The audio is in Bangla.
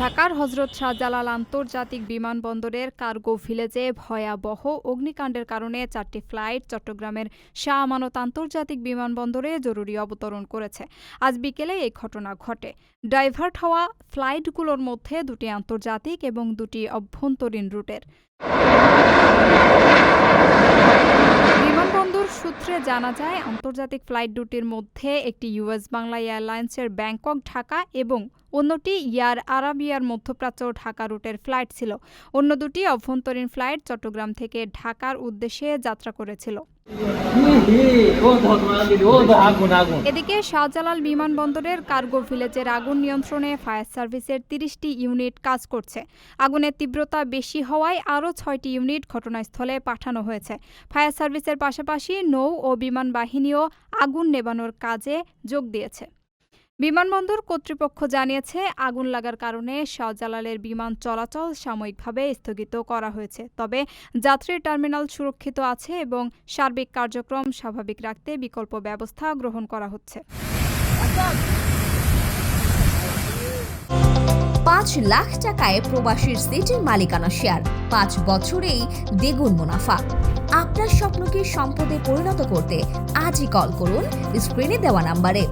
ঢাকার হজরত শাহজালাল আন্তর্জাতিক বিমানবন্দরের কার্গো ভিলেজে ভয়াবহ অগ্নিকাণ্ডের কারণে চারটি ফ্লাইট চট্টগ্রামের শাহ আমানত আন্তর্জাতিক বিমানবন্দরে জরুরি অবতরণ করেছে। আজ বিকেলে এই ঘটনা ঘটে। ডাইভার্ট হওয়া ফ্লাইটগুলোর মধ্যে দুটি আন্তর্জাতিক এবং দুটি অভ্যন্তরীণ রুটের। বিমানবন্দর সূত্রে জানা যায়, আন্তর্জাতিক ফ্লাইট দুটির মধ্যে একটি ইউএস বাংলা এয়ারলাইন্সের ব্যাংকক, ঢাকা এবং অন্যটি ইয়ার আরাবিয়ার মধ্যপ্রাচ্য ঢাকা রুটের ফ্লাইট ছিল। অন্য দুটি অভ্যন্তরীণ ফ্লাইট চট্টগ্রাম থেকে ঢাকার উদ্দেশ্যে যাত্রা করেছিল। এদিকে শাহজালাল বিমানবন্দরের কার্গো ভিলেজের আগুন নিয়ন্ত্রণে ফায়ার সার্ভিসের তিরিশটি ইউনিট কাজ করছে। আগুনের তীব্রতা বেশি হওয়ায় আরও ছয়টি ইউনিট ঘটনাস্থলে পাঠানো হয়েছে। ফায়ার সার্ভিসের পাশাপাশি নৌ ও বিমান বাহিনীও আগুন নেবানোর কাজে যোগ দিয়েছে। বিমানবন্দর কর্তৃপক্ষ জানিয়েছে, আগুন লাগার কারণে শাহজালালের বিমান চলাচল সাময়িকভাবে স্থগিত করা হয়েছে। তবে যাত্রী টার্মিনাল সুরক্ষিত আছে এবং সার্বিক কার্যক্রম স্বাভাবিক রাখতে বিকল্প ব্যবস্থা গ্রহণ করা হচ্ছে। পাঁচ লাখ টাকায় প্রবাসীর সিটির মালিকানা শেয়ার। পাঁচ বছরেই দ্বিগুণ মুনাফা। আপনার স্বপ্নকে সম্পদে পরিণত করতে আজই কল করুন স্ক্রিনে দেওয়া নাম্বারে।